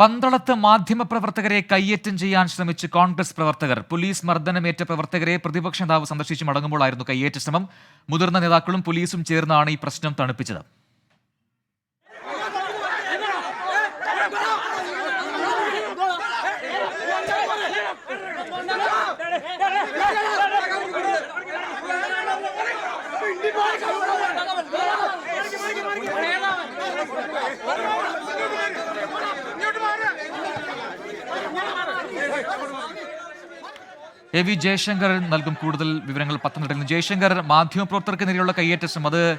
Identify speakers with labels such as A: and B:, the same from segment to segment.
A: പന്തളത്ത് മാധ്യമപ്രവർത്തകരെ കയ്യേറ്റം ചെയ്യാൻ ശ്രമിച്ച് കോൺഗ്രസ് പ്രവർത്തകർ പോലീസ് മർദ്ദനമേറ്റ പ്രവർത്തകരെ പ്രതിപക്ഷ നേതാവ് സന്ദർശിച്ച് മടങ്ങുമ്പോഴായിരുന്നു കയ്യേറ്റ ശ്രമം. മുതിർന്ന നേതാക്കളും പോലീസും ചേർന്നാണ് ഈ പ്രശ്നം തണുപ്പിച്ചത്. എ വി ജയശങ്കർ നൽകും കൂടുതൽ വിവരങ്ങൾ പത്തനംതിട്ടയിൽ നിന്ന്. ജയശങ്കർ മാധ്യമപ്രവർത്തകർക്ക് നേരെയുള്ള കയ്യേറ്റ. ശ്രമം അത്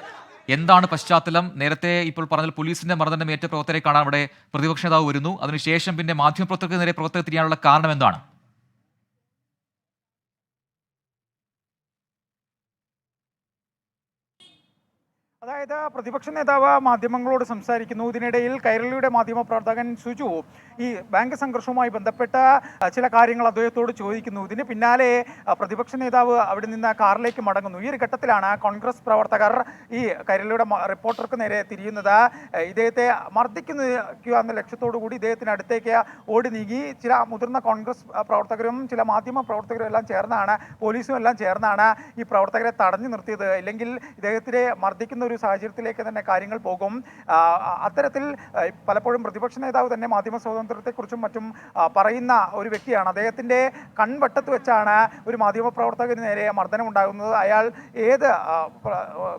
A: എന്താണ് പശ്ചാത്തലം? നേരത്തെ ഇപ്പോൾ പറഞ്ഞാൽ പോലീസിന്റെ മർദ്ദനം ഏറ്റ പ്രവർത്തകരെ കാണാൻ അവിടെ പ്രതിപക്ഷ നേതാവ് വരുന്നു. അതിനുശേഷം പിന്നെ മാധ്യമപ്രവർത്തകർക്ക് നേരെ പ്രവർത്തകർ തിരിയാനുള്ള കാരണം എന്താണ്?
B: അതായത് പ്രതിപക്ഷ നേതാവ് മാധ്യമങ്ങളോട് സംസാരിക്കുന്നു. ഇതിനിടയിൽ കൈരളിയുടെ മാധ്യമ പ്രവർത്തകൻ സുജു ഈ ബാങ്ക് സംഘർഷവുമായി ബന്ധപ്പെട്ട ചില കാര്യങ്ങൾ അദ്ദേഹത്തോട് ചോദിക്കുന്നു. ഇതിന് പിന്നാലെ പ്രതിപക്ഷ നേതാവ് അവിടെ നിന്ന് കാറിലേക്ക് മടങ്ങുന്നു. ഈ ഒരു ഘട്ടത്തിലാണ് കോൺഗ്രസ് പ്രവർത്തകർ ഈ കൈരളിയുടെ റിപ്പോർട്ടർക്ക് നേരെ തിരിയുന്നത്. ഇദ്ദേഹത്തെ മർദ്ദിക്കുക എന്ന ലക്ഷ്യത്തോടു കൂടി ഇദ്ദേഹത്തിന് അടുത്തേക്ക് ഓടി നീങ്ങി. ചില മുതിർന്ന കോൺഗ്രസ് പ്രവർത്തകരും ചില മാധ്യമ പ്രവർത്തകരും എല്ലാം ചേർന്നാണ് പോലീസും എല്ലാം ചേർന്നാണ് ഈ പ്രവർത്തകരെ തടഞ്ഞു നിർത്തിയത്. ഇല്ലെങ്കിൽ ഇദ്ദേഹത്തിനെ മർദ്ദിക്കുന്ന ഒരു സാഹചര്യത്തിലേക്ക് തന്നെ കാര്യങ്ങൾ പോകും. അത്തരത്തിൽ പലപ്പോഴും പ്രതിപക്ഷ നേതാവ് തന്നെ മാധ്യമ സ്വാതന്ത്ര്യത്തെക്കുറിച്ചും മറ്റും പറയുന്ന ഒരു വ്യക്തിയാണ്. അദ്ദേഹത്തിന്റെ കൺവട്ടത്ത് വെച്ചാണ് ഒരു മാധ്യമ പ്രവർത്തകന് നേരെ മർദ്ദനം ഉണ്ടാകുന്നത്. അയാൾ ഏത്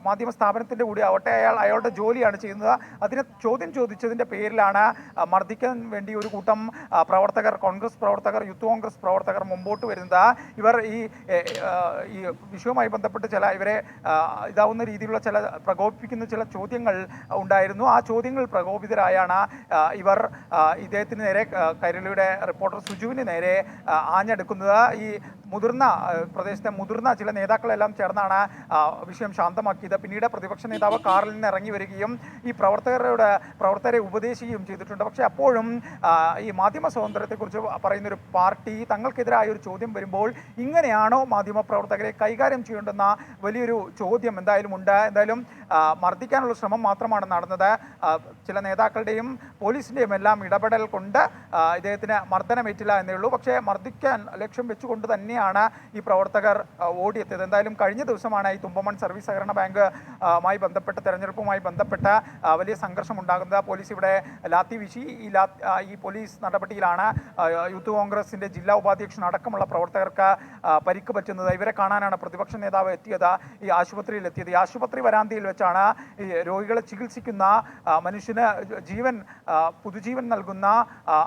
B: മാധ്യമ സ്ഥാപനത്തിന്റെ കൂടി ആവട്ടെ അയാൾ അയാളുടെ ജോലിയാണ് ചെയ്യുന്നത്. അതിനെ ചോദ്യം ചോദിച്ചതിന്റെ പേരിലാണ് മർദ്ദിക്കാൻ വേണ്ടി ഒരു കൂട്ടം പ്രവർത്തകർ കോൺഗ്രസ് പ്രവർത്തകർ യൂത്ത് കോൺഗ്രസ് പ്രവർത്തകർ മുമ്പോട്ട് വരുന്നത്. ഇവർ ഈ ഈ വിഷയവുമായി ബന്ധപ്പെട്ട് ചില ഇവരെ ഇതാവുന്ന രീതിയിലുള്ള ചില പ്രകോപിപ്പിക്കുന്ന ചില ചോദ്യങ്ങൾ ഉണ്ടായിരുന്നു. ആ ചോദ്യങ്ങൾ പ്രകോപിതരായാണ് ഇവർ ഇദ്ദേഹത്തിന് നേരെ കൈരളിയുടെ റിപ്പോർട്ടർ സുജുവിന് നേരെ ആഞ്ഞെടുക്കുന്നത്. ഈ മുതിർന്ന പ്രദേശത്തെ മുതിർന്ന ചില നേതാക്കളെല്ലാം ചേർന്നാണ് വിഷയം ശാന്തമാക്കിയത്. പിന്നീട് പ്രതിപക്ഷ നേതാവ് കാറിൽ നിന്ന് ഇറങ്ങി വരികയും ഈ പ്രവർത്തകരുടെ പ്രവർത്തകരെ ഉപദേശിക്കുകയും ചെയ്തിട്ടുണ്ട്. പക്ഷേ അപ്പോഴും ഈ മാധ്യമ സ്വാതന്ത്ര്യത്തെക്കുറിച്ച് പറയുന്ന ഒരു പാർട്ടി തങ്ങൾക്കെതിരായ ഒരു ചോദ്യം വരുമ്പോൾ ഇങ്ങനെയാണോ മാധ്യമ പ്രവർത്തകരെ കൈകാര്യം ചെയ്യേണ്ടുന്ന വലിയൊരു ചോദ്യം എന്തായാലും ഉണ്ട്. എന്തായാലും മർദ്ദിക്കാനുള്ള ശ്രമം മാത്രമാണ് നടന്നത്. ചില നേതാക്കളുടെയും പോലീസിന്റെയും എല്ലാം ഇടപെടൽ കൊണ്ട് ഇദ്ദേഹത്തിന് മർദ്ദനമേറ്റില്ല എന്നേ ഉള്ളൂ. പക്ഷേ മർദ്ദിക്കാൻ ലക്ഷ്യം വെച്ചുകൊണ്ട് തന്നെയാണ് ഈ പ്രവർത്തകർ ഓടിയെത്തിയത്? എന്തായാലും കഴിഞ്ഞ ദിവസമാണ് ഈ തുമ്പമൺ സർവീസ് സഹകരണ ബാങ്ക് ആയി ബന്ധപ്പെട്ട് തെരഞ്ഞെടുപ്പുമായി ബന്ധപ്പെട്ട വലിയ സംഘർഷം ഉണ്ടാകുന്നത്. പോലീസ് ഇവിടെ ലാത്തി വീശി. ഈ ഈ പോലീസ് നടപടിയിലാണ് യൂത്ത് കോൺഗ്രസിന്റെ ജില്ലാ ഉപാധ്യക്ഷൻ അടക്കമുള്ള പ്രവർത്തകർക്ക് പരിക്ക് പറ്റുന്നത്. ഇവരെ കാണാനാണ് പ്രതിപക്ഷ നേതാവ് എത്തിയത് ഈ ആശുപത്രിയിൽ എത്തിയത്. ഈ ആശുപത്രി വരാന്തയിൽ വെച്ചാണ് ഈ രോഗികളെ ചികിത്സിക്കുന്ന മനുഷ്യന് ജീവൻ പുതുജീവൻ നൽകുന്ന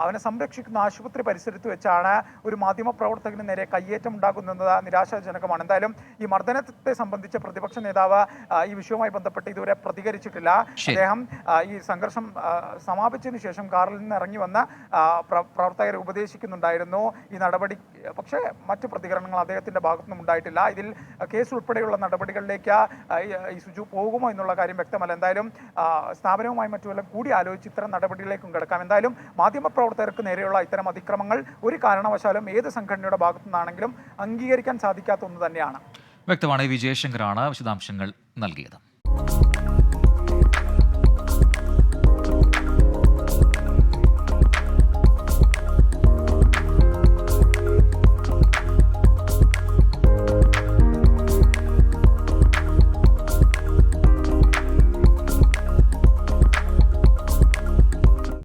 B: അവനെ സംരക്ഷിക്കുന്ന ആശുപത്രി പരിസരത്ത് വെച്ചാണ് ഒരു മാധ്യമ പ്രവർത്തകന് നേരെ കയ്യേറ്റം ഉണ്ടാകുന്നത് നിരാശാജനകമാണ്. എന്തായാലും ഈ മർദ്ദനത്തെ സംബന്ധിച്ച് പ്രതിപക്ഷ നേതാവ് ഈ വിഷയവുമായി ബന്ധപ്പെട്ട് ഇതുവരെ പ്രതികരിച്ചിട്ടില്ല. അദ്ദേഹം ഈ സംഘർഷം സമാപിച്ചതിന് ശേഷം കാറിൽ നിന്ന് ഇറങ്ങി വന്ന പ്രവർത്തകരെ ഉപദേശിക്കുന്നുണ്ടായിരുന്നു. ഈ നടപടി പക്ഷേ മറ്റു പ്രതികരണങ്ങൾ അദ്ദേഹത്തിന്റെ ഭാഗത്തുനിന്നും ഉണ്ടായിട്ടില്ല. ഇതിൽ കേസ് ഉൾപ്പെടെയുള്ള നടപടികളിലേക്ക് ഈ- സുജു പോകുമോ എന്നുള്ള കാര്യം വ്യക്തമല്ല. എന്തായാലും സ്ഥാപനവുമായി മറ്റുമെല്ലാം കൂടി ആലോചിച്ച് ഇത്തരം നടപടികളിലേക്കും കിടക്കാം. എന്തായാലും മാധ്യമപ്രവർത്തകർക്ക് നേരെയുള്ള ഇത്തരം അതിക്രമങ്ങൾ ഒരു കാരണവശാലും ഏത് സംഘടനയുടെ ഭാഗത്തു നിന്നാണെങ്കിലും അംഗീകരിക്കാൻ സാധിക്കാത്ത ഒന്ന് തന്നെയാണ്.
A: വ്യക്തമാണ്. വിജയശങ്കറാണ് വിശദാംശങ്ങൾ നൽകിയത്.